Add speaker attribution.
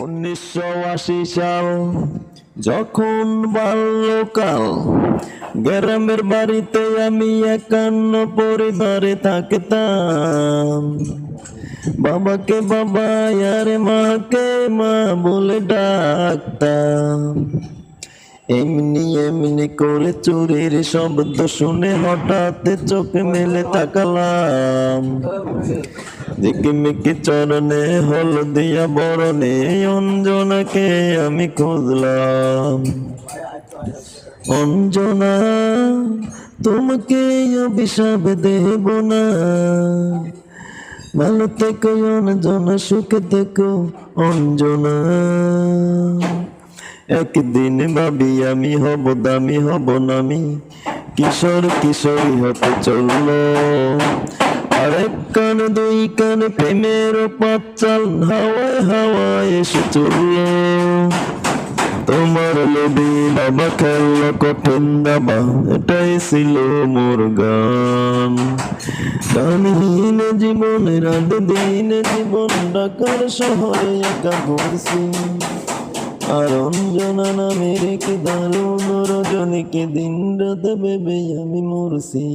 Speaker 1: উনিশশো আশি সাল যখন বাল্যকাল, গ্রামের বাড়িতে আমি একান্ন পরিবারে থাকতাম। বাবাকে বাবা আর মাকে মা বলে ডাকতাম। এমনি এমনি করে চুরির শব্দ শুনে হঠাৎ চোখে মেলে তাকালাম। ঝিকিমিকি চরণে হলদিয়া বরণে অঞ্জনাকে আমি খুঁজলাম। অঞ্জনা, তোমাকে অভিশাপ দেব না। ভালো থেকো অঞ্জনা, সুখে থেকো অঞ্জনা। একদিন ভাবি, আমি হব দামি, হব নামি। কিশোর কিশোরী হতে চলল। আরেক কান, দুই কান প্রেমের পাঁচাল হাওয়ায় হাওয়ায় এসে চলল। তোমার লোভে বাবা খেললো কঠিন দাবা, এটাই ছিল মোর গান। গানহীন জীবন, রাত দিন জীবন, ঢাকার শহরে একা ঘুরছি আর অঞ্জনা নামের কি দারুণ রজনীকে দিন রাত ভেবে আমি মরছি।